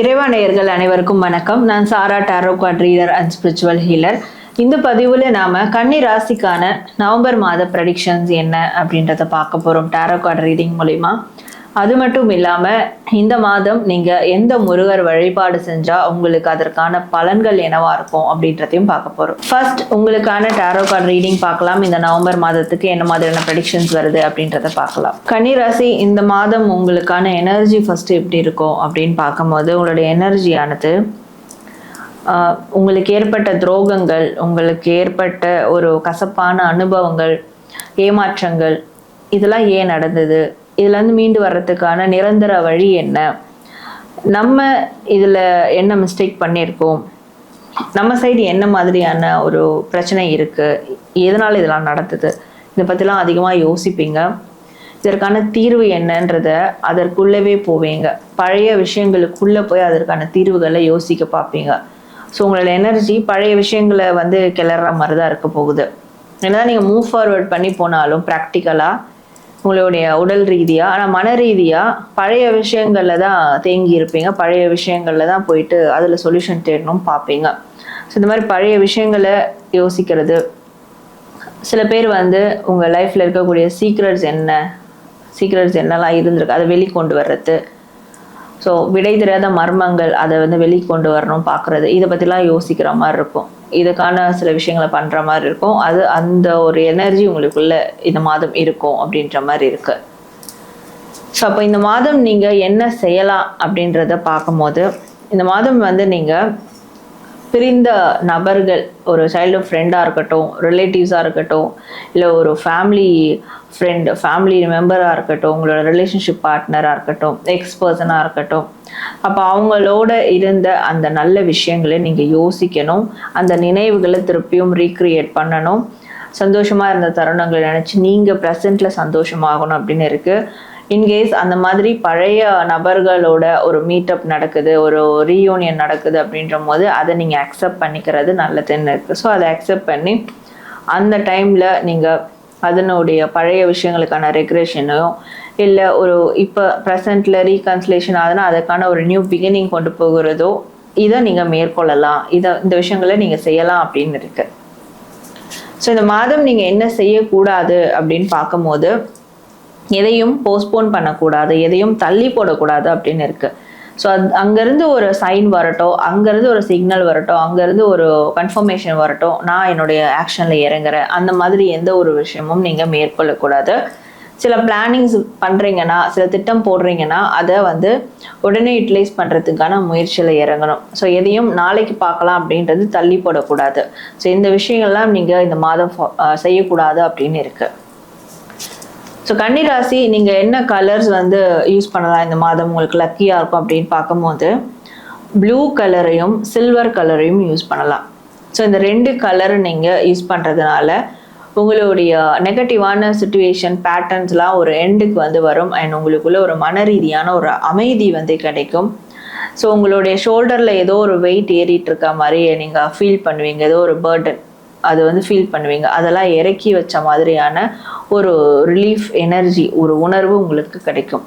இறைவா நேயர்கள் அனைவருக்கும் வணக்கம். நான் Sara tarot card reader and spiritual healer இந்த பதிவில் நாம கன்னி ராசிக்கான நவம்பர் மாத ப்ரெடிக்ஷன்ஸ் என்ன அப்படின்றத பார்க்க போறோம். டாரோ கார்ட் ரீடிங் மூலிமா அது மட்டும் இல்லாம இந்த மாதம் நீங்க எந்த முருகர் வழிபாடு செஞ்சா உங்களுக்கு அதற்கான பலன்கள் என்னவா இருக்கும் அப்படின்றதையும் பார்க்க போறோம். ஃபர்ஸ்ட் உங்களுக்கான டேரோ கார்டு ரீடிங் பார்க்கலாம். இந்த நவம்பர் மாதத்துக்கு என்ன மாதிரியான ப்ரெடிக்ஷன்ஸ் வருது அப்படின்றத பார்க்கலாம். கன்னி ராசி இந்த மாதம் உங்களுக்கான எனர்ஜி ஃபர்ஸ்ட் எப்படி இருக்கும் அப்படின்னு பார்க்கும்போது உங்களுடைய எனர்ஜியானது உங்களுக்கு ஏற்பட்ட துரோகங்கள் உங்களுக்கு ஏற்பட்ட ஒரு கசப்பான அனுபவங்கள் ஏமாற்றங்கள் இதெல்லாம் ஏன் நடந்தது? இதுலேருந்து மீண்டு வர்றதுக்கான நிரந்தர வழி என்ன? நம்ம இதில் என்ன மிஸ்டேக் பண்ணியிருக்கோம்? நம்ம சைடு என்ன மாதிரியான ஒரு பிரச்சனை இருக்குது எதனால் இதெல்லாம் நடந்தது? இதை பற்றிலாம் அதிகமாக யோசிப்பீங்க. இதற்கான தீர்வு என்னன்றத அதற்குள்ளவே போவீங்க. பழைய விஷயங்களுக்குள்ளே போய் அதற்கான தீர்வுகளை யோசிக்க பார்ப்பீங்க. ஸோ உங்களோட எனர்ஜி பழைய விஷயங்களை வந்து கிளற மாதிரி தான் இருக்க போகுது. என்னதான் நீங்கள் மூவ் ஃபார்வர்ட் பண்ணி போனாலும் ப்ராக்டிக்கலாக உங்களுடைய உடல் ரீதியாக ஆனால் மன ரீதியாக பழைய விஷயங்களில் தான் தேங்கி இருப்பீங்க. பழைய விஷயங்களில் தான் போயிட்டு அதில் சொல்யூஷன் தேடணும் பார்ப்பீங்க ஸோ இந்த மாதிரி பழைய விஷயங்களை யோசிக்கிறது. சில பேர் வந்து உங்கள் லைஃப்பில் இருக்கக்கூடிய சீக்ரெட்ஸ் என்ன? சீக்ரெட்ஸ் என்னெல்லாம் இருந்திருக்கு? அதை வெளிக்கொண்டு வர்றது. ஸோ விடை தெரியாத மர்மங்கள் அதை வந்து வெளிக்கொண்டு வரணும் பார்க்குறது இதை பற்றிலாம் யோசிக்கிற மாதிரி இருக்கும். இதுக்கான சில விஷயங்களை பண்ணுற மாதிரி இருக்கும். அது அந்த ஒரு எனர்ஜி உங்களுக்குள்ள இந்த மாதம் இருக்கும் அப்படின்ற மாதிரி இருக்கு. ஸோ அப்போ இந்த மாதம் நீங்கள் என்ன செய்யலாம் அப்படின்றத பார்க்கும்போது இந்த மாதம் வந்து நீங்கள் பிரிந்த நபர்கள் ஒரு சைல்டு ஃப்ரெண்டாக இருக்கட்டும் ரிலேட்டிவ்ஸாக இருக்கட்டும் இல்லை ஒரு ஃபேமிலி ஃப்ரெண்டு ஃபேமிலி மெம்பராக இருக்கட்டும் உங்களோட ரிலேஷன்ஷிப் பார்ட்னராக இருக்கட்டும் எக்ஸ் பர்சனாக இருக்கட்டும் அப்போ அவங்களோட இருந்த அந்த நல்ல விஷயங்களை நீங்கள் யோசிக்கணும். அந்த நினைவுகளை திருப்பியும் ரீக்ரியேட் பண்ணணும். சந்தோஷமாக இருந்த தருணங்களை நினச்சி நீங்கள் ப்ரெசண்ட்டில் சந்தோஷமாகணும் அப்படின்னு இருக்குது இன்கேஸ் அந்த மாதிரி பழைய நபர்களோட ஒரு மீட்டப் நடக்குது ஒரு ரீயூனியன் நடக்குது அப்படின்ற போது அதை நீங்கள் அக்செப்ட் பண்ணிக்கிறது நல்லதுன்னு இருக்குது ஸோ அதை அக்செப்ட் பண்ணி அந்த டைமில் நீங்கள் அதனுடைய பழைய விஷயங்களுக்கான ரெக்ரேஷனையும் இல்லை ஒரு இப்போ ப்ரெசண்டில் ரீகன்சிலேஷன் ஆகுதுன்னா அதுக்கான ஒரு நியூ பிகினிங் கொண்டு போகிறதோ இதை நீங்கள் மேற்கொள்ளலாம். இதை இந்த விஷயங்களை நீங்கள் செய்யலாம் அப்படின்னு இருக்கு. ஸோ இந்த மாதம் நீங்கள் என்ன செய்யக்கூடாது அப்படின்னு பார்க்கும்போது எதையும் போஸ்ட்போன் பண்ணக்கூடாது எதையும் தள்ளி போடக்கூடாது அப்படின்னு இருக்குது ஸோ அது அங்கேருந்து ஒரு சைன் வரட்டும் அங்கேருந்து ஒரு சிக்னல் வரட்டும் அங்கேருந்து ஒரு கன்ஃபர்மேஷன் வரட்டும் நான் என்னுடைய ஆக்ஷனில் இறங்குறேன். அந்த மாதிரி எந்த ஒரு விஷயமும் நீங்கள் மேற்கொள்ளக்கூடாது. சில பிளானிங்ஸ் பண்ணுறீங்கன்னா சில திட்டம் போடுறீங்கன்னா அதை வந்து உடனே யூட்டிலைஸ் பண்ணுறதுக்கான முயற்சியில் இறங்கணும். ஸோ எதையும் நாளைக்கு பார்க்கலாம் அப்படின்றது தள்ளி போடக்கூடாது. ஸோ இந்த விஷயங்கள்லாம் நீங்கள் இந்த மாதம் செய்யக்கூடாது அப்படின்னு இருக்குது ஸோ கன்னிராசி நீங்கள் என்ன கலர்ஸ் வந்து யூஸ் பண்ணலாம் இந்த மாதம்? உங்களுக்கு லக்கியாக இருக்கும் அப்படின்னு பார்க்கும்போது ப்ளூ கலரையும் சில்வர் கலரையும் யூஸ் பண்ணலாம். ஸோ இந்த ரெண்டு கலர் நீங்கள் யூஸ் பண்ணுறதுனால உங்களுடைய நெகட்டிவான சுச்சுவேஷன் பேட்டர்ன்ஸ்லாம் ஒரு எண்டுக்கு வந்து வரும். அண்ட் உங்களுக்குள்ள ஒரு மன ரீதியான ஒரு அமைதி வந்து கிடைக்கும். ஸோ உங்களுடைய ஷோல்டரில் ஏதோ ஒரு வெயிட் ஏறிட்டு இருக்க மாதிரி நீங்கள் ஃபீல் பண்ணுவீங்க. ஏதோ ஒரு பேர்டன் அது வந்து ஃபீல் பண்ணுவீங்க. அதெல்லாம் இறக்கி வச்ச மாதிரியான ஒரு ரிலீஃப் எனர்ஜி ஒரு உணர்வு உங்களுக்கு கிடைக்கும்.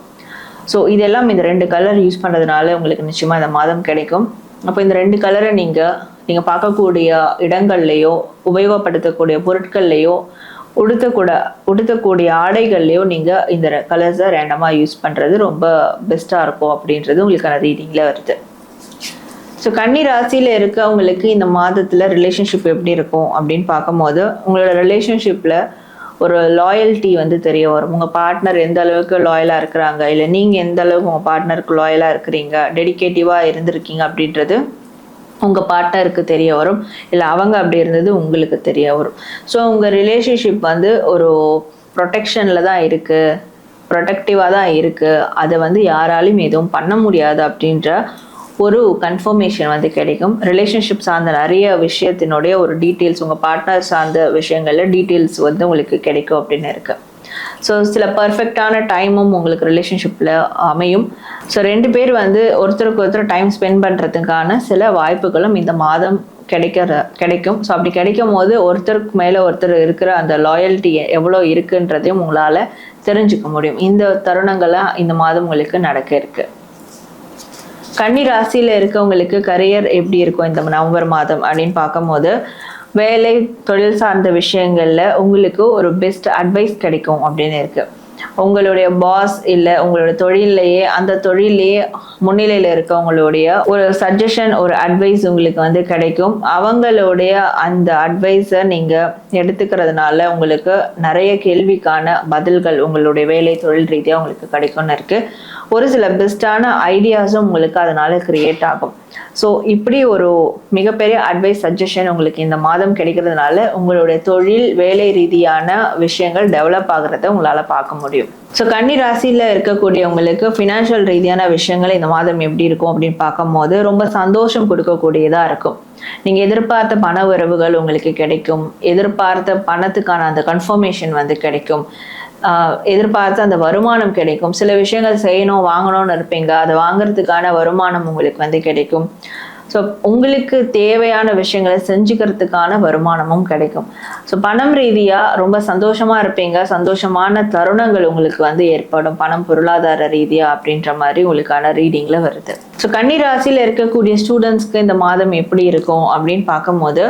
ஸோ இதெல்லாம் இந்த ரெண்டு கலர் யூஸ் பண்ணுறதுனால உங்களுக்கு நிச்சயமாக இந்த மாதம் கிடைக்கும். அப்போ இந்த ரெண்டு கலரை நீங்கள் நீங்கள் பார்க்கக்கூடிய இடங்கள்லையோ உபயோகப்படுத்தக்கூடிய பொருட்கள்லையோ உடுத்தக்கூட உடுத்தக்கூடிய ஆடைகள்லையோ நீங்கள் இந்த கலர்ஸை ரேண்டமாக யூஸ் பண்ணுறது ரொம்ப பெஸ்ட்டாக இருக்கும் அப்படின்றது உங்களுக்கான ரீடிங்கில் வருது. ஸோ கன்னி ராசியில் இருக்கவங்களுக்கு இந்த மாதத்தில் ரிலேஷன்ஷிப் எப்படி இருக்கும் அப்படின்னு பார்க்கும்போது உங்களோட ரிலேஷன்ஷிப்பில் ஒரு லாயல்ட்டி வந்து தெரிய வரும். உங்கள் பார்ட்னர் எந்த அளவுக்கு லாயலாக இருக்கிறாங்க இல்லை நீங்கள் எந்த அளவுக்கு உங்கள் பார்ட்னருக்கு லாயலாக இருக்கிறீங்க டெடிகேட்டிவாக இருந்திருக்கீங்க அப்படின்றது உங்கள் பார்ட்னருக்கு தெரிய வரும். இல்லை அவங்க அப்படி இருந்தது உங்களுக்கு தெரிய வரும். ஸோ உங்கள் ரிலேஷன்ஷிப் வந்து ஒரு ப்ரொடெக்ஷனில் தான் இருக்குது ப்ரொடெக்டிவாக தான் இருக்குது அதை வந்து யாராலையும் எதுவும் பண்ண முடியாது அப்படின்ற ஒரு கன்ஃபர்மேஷன் வந்து கிடைக்கும். ரிலேஷன்ஷிப் சார்ந்த நிறைய விஷயத்தினுடைய ஒரு டீட்டெயில்ஸ் உங்கள் பார்ட்னர் சார்ந்த விஷயங்களில் டீட்டெயில்ஸ் வந்து உங்களுக்கு கிடைக்கும் அப்படின்னு இருக்கு. ஸோ சில பர்ஃபெக்டான டைமும் உங்களுக்கு ரிலேஷன்ஷிப்பில் அமையும். ஸோ ரெண்டு பேர் வந்து ஒருத்தருக்கு ஒருத்தர் டைம் ஸ்பெண்ட் பண்ணுறதுக்கான சில வாய்ப்புகளும் இந்த மாதம் கிடைக்கிற கிடைக்கும். ஸோ அப்படி கிடைக்கும் போது ஒருத்தருக்கு மேலே ஒருத்தர் இருக்கிற அந்த லாயல்ட்டி எவ்வளோ இருக்குன்றதையும் உங்களால் தெரிஞ்சுக்க முடியும். இந்த தருணங்கள்லாம் இந்த மாதம் உங்களுக்கு நடக்க இருக்குது கன்னி ராசியில இருக்கவங்களுக்கு கரியர் எப்படி இருக்கும் இந்த நவம்பர் மாதம் அப்படின்னு பார்க்கும்போது வேலை தொழில் சார்ந்த விஷயங்கள்ல உங்களுக்கு ஒரு பெஸ்ட் அட்வைஸ் கிடைக்கும் அப்படின்னு இருக்கு. உங்களுடைய பாஸ் இல்லை உங்களோட தொழிலையே அந்த தொழிலையே முன்னிலையில் இருக்கவங்களுடைய ஒரு சஜஷன் ஒரு அட்வைஸ் உங்களுக்கு வந்து கிடைக்கும். அவங்களுடைய அந்த அட்வைஸை நீங்கள் எடுத்துக்கிறதுனால உங்களுக்கு நிறைய கேள்விக்கான பதில்கள் உங்களுடைய வேலை தொழில் ரீதியாக உங்களுக்கு கிடைக்கும்னு இருக்குது ஒரு சில பெஸ்ட்டான ஐடியாஸும் உங்களுக்கு அதனால கிரியேட் ஆகும். ஸோ இப்படி ஒரு மிகப்பெரிய அட்வைஸ் சஜஷன் உங்களுக்கு இந்த மாதம் கிடைக்கிறதுனால உங்களுடைய தொழில் வேலை ரீதியான விஷயங்கள் டெவலப் ஆகுறத உங்களால் பார்க்க முடியும். ஸோ கன்னி ராசியில் இருக்கக்கூடியவங்களுக்கு ஃபினான்ஷியல் ரீதியான விஷயங்கள் இந்த மாதம் எப்படி இருக்கும் அப்படின்னு பார்க்கும்போது ரொம்ப சந்தோஷம் கொடுக்கக்கூடியதாக இருக்கும். நீங்கள் எதிர்பார்த்த பண உறவுகள் உங்களுக்கு கிடைக்கும். எதிர்பார்த்த பணத்துக்கான அந்த கன்ஃபர்மேஷன் வந்து கிடைக்கும். எதிர்பார்த்து அந்த வருமானம் கிடைக்கும். சில விஷயங்கள் செய்யணும் வாங்கணும்னு இருப்பீங்க. அதை வாங்குறதுக்கான வருமானம் உங்களுக்கு வந்து கிடைக்கும். ஸோ உங்களுக்கு தேவையான விஷயங்களை செஞ்சுக்கிறதுக்கான வருமானமும் கிடைக்கும். ஸோ பணம் ரீதியாக ரொம்ப சந்தோஷமாக இருப்பீங்க. சந்தோஷமான தருணங்கள் உங்களுக்கு வந்து ஏற்படும். பணம் பொருளாதார ரீதியாக அப்படின்ற மாதிரி உங்களுக்கான ரீடிங்கில் வருது. ஸோ கன்னி ராசியில் இருக்கக்கூடிய ஸ்டூடெண்ட்ஸ்க்கு இந்த மாதம் எப்படி இருக்கும் அப்படின்னு பார்க்கும்போது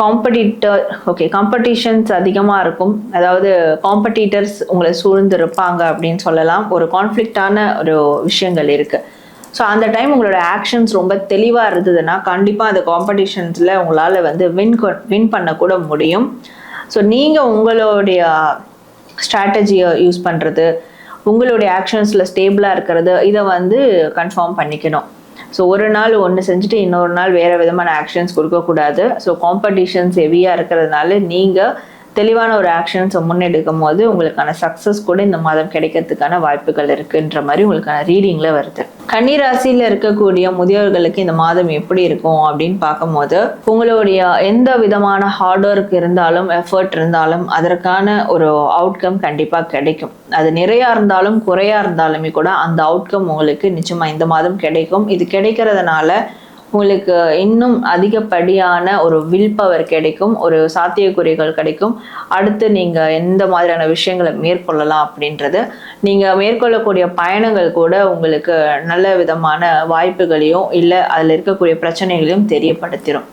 காம்படிட்டர் ஓகே காம்படிஷன்ஸ் அதிகமாக இருக்கும். அதாவது காம்படிட்டர்ஸ் உங்களை சூழ்ந்து இருப்பாங்க அப்படின்னு சொல்லலாம். ஒரு கான்ஃப்ளிக்டான ஒரு விஷயங்கள் இருக்குது ஸோ அந்த டைம் உங்களோட ஆக்ஷன்ஸ் ரொம்ப தெளிவாக இருந்ததுன்னா கண்டிப்பாக அந்த காம்படிஷன்ஸில் உங்களால் வந்து வின் வின் பண்ணக்கூட முடியும். ஸோ நீங்கள் உங்களுடைய ஸ்ட்ராட்டஜியை யூஸ் பண்ணுறது உங்களுடைய ஆக்ஷன்ஸில் ஸ்டேபிளாக இருக்கிறது இதை வந்து கன்ஃபார்ம் பண்ணிக்கணும். ஸோ ஒரு நாள் ஒன்று செஞ்சுட்டு இன்னொரு நாள் வேறு விதமான ஆக்ஷன்ஸ் கொடுக்கக்கூடாது ஸோ காம்படிஷன்ஸ் ஹெவியாக இருக்கிறதுனால நீங்கள் தெளிவான ஒரு ஆக்ஷன்ஸை முன்னெடுக்கும் போது உங்களுக்கான சக்ஸஸ் கூட இந்த மாதம் கிடைக்கிறதுக்கான வாய்ப்புகள் இருக்குன்ற மாதிரி உங்களுக்கான ரீடிங்கில் வருது. கன்னிராசியில் இருக்கக்கூடிய முதியோர்களுக்கு இந்த மாதம் எப்படி இருக்கும் அப்படின்னு பார்க்கும்போது உங்களுடைய எந்த விதமான ஹார்ட் ஒர்க் இருந்தாலும் எஃபர்ட் இருந்தாலும் அதற்கான ஒரு அவுட்கம் கண்டிப்பாக கிடைக்கும். அது நிறையா இருந்தாலும் குறையா இருந்தாலுமே கூட அந்த அவுட்கம் உங்களுக்கு நிச்சயமாக இந்த மாதம் கிடைக்கும். இது கிடைக்கிறதுனால உங்களுக்கு இன்னும் அதிகப்படியான ஒரு வில் பவர் கிடைக்கும் ஒரு சாத்தியக்குறிகள் கிடைக்கும். அடுத்து நீங்கள் எந்த மாதிரியான விஷயங்களை மேற்கொள்ளலாம் அப்படின்றது. நீங்கள் மேற்கொள்ளக்கூடிய பயணங்கள் கூட உங்களுக்கு நல்ல விதமான வாய்ப்புகளையும் இல்லை அதில் இருக்கக்கூடிய பிரச்சனைகளையும் தெரியப்படுத்திடும்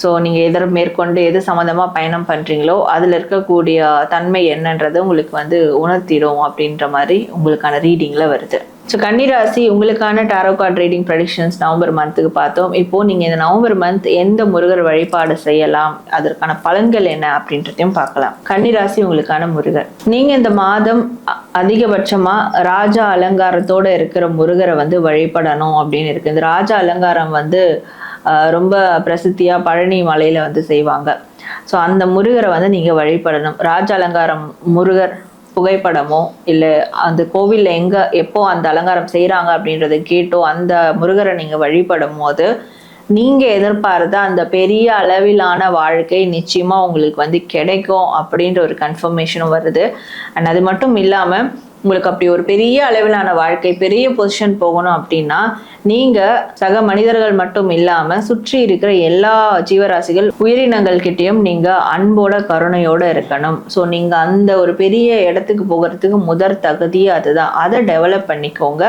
ஸோ நீங்கள் எதிர மேற்கொண்டு எது சம்மந்தமாக பயணம் பண்ணுறீங்களோ அதில் இருக்கக்கூடிய தன்மை என்னன்றது உங்களுக்கு வந்து உணர்த்திடும் அப்படின்ற மாதிரி உங்களுக்கான ரீடிங்கில் வருது. ஸோ கன்னிராசி உங்களுக்கான tarot card reading predictions November மந்த்துக்கு பார்த்தோம். இப்போது நீங்கள் இந்த நவம்பர் மந்த் எந்த முருகர் வழிபாடு செய்யலாம்? அதற்கான பலன்கள் என்ன அப்படின்றதையும் பார்க்கலாம். கன்னிராசி உங்களுக்கான முருகர். நீங்கள் இந்த மாதம் அதிகபட்சமாக ராஜா அலங்காரத்தோடு இருக்கிற முருகரை வந்து வழிபடணும் அப்படின்னு இருக்குது இந்த ராஜா அலங்காரம் வந்து ரொம்ப பிரசித்தியாக பழனி மலையில் வந்து செய்வாங்க. ஸோ அந்த முருகரை வந்து நீங்கள் வழிபடணும். ராஜ அலங்காரம் முருகர் புகைப்படமோ இல்லை அந்த கோவிலில் எங்கே எப்போ அந்த அலங்காரம் செய்கிறாங்க அப்படின்றத கேட்டோ அந்த முருகரை நீங்கள் வழிபடும் போது நீங்கள் எதிர்பார்த்த அந்த பெரிய அளவிலான வாழ்க்கை நிச்சயமாக உங்களுக்கு வந்து கிடைக்கும் அப்படின்ற ஒரு கன்ஃபர்மேஷனும் வருது. அண்ட் அது மட்டும் இல்லாமல் உங்களுக்கு அப்படி ஒரு பெரிய அளவிலான வாழ்க்கை பெரிய பொசிஷன் போகணும் அப்படின்னா நீங்க சக மனிதர்கள் மட்டும் இல்லாம சுற்றி இருக்கிற எல்லா ஜீவராசிகள் உயிரினங்கள் கிட்டேயும் நீங்க அன்போட கருணையோட இருக்கணும். ஸோ நீங்க அந்த ஒரு பெரிய இடத்துக்கு போகிறதுக்கு முதற் தகுதி அதுதான். அதை டெவலப் பண்ணிக்கோங்க.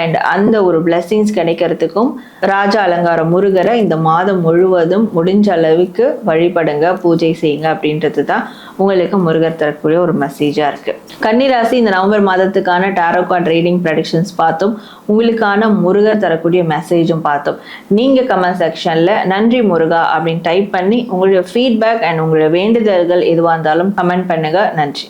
அண்ட் அந்த ஒரு பிளெஸ்ஸிங்ஸ் கிடைக்கிறதுக்கும் ராஜா அலங்கார முருகரை இந்த மாதம் முழுவதும் முடிஞ்ச அளவுக்கு வழிபடுங்க பூஜை செய்யுங்க அப்படின்றது தான் உங்களுக்கு முருகர் தரக்கூடிய ஒரு மெசேஜாக இருக்குது கன்னிராசி இந்த நவம்பர் மாதத்துக்கான டாரோகார்ட் ரீடிங் ப்ரடிக்ஷன்ஸ் பார்த்தோம் உங்களுக்கான முருகர் தரக்கூடிய மெசேஜும் பார்த்தோம் நீங்கள் கமெண்ட் செக்ஷனில் நன்றி முருகா அப்படின்னு டைப் பண்ணி உங்களுடைய ஃபீட்பேக் அண்ட் உங்களுடைய வேண்டுதல்கள் எதுவாக இருந்தாலும் கமெண்ட் பண்ணுங்கள் நன்றி.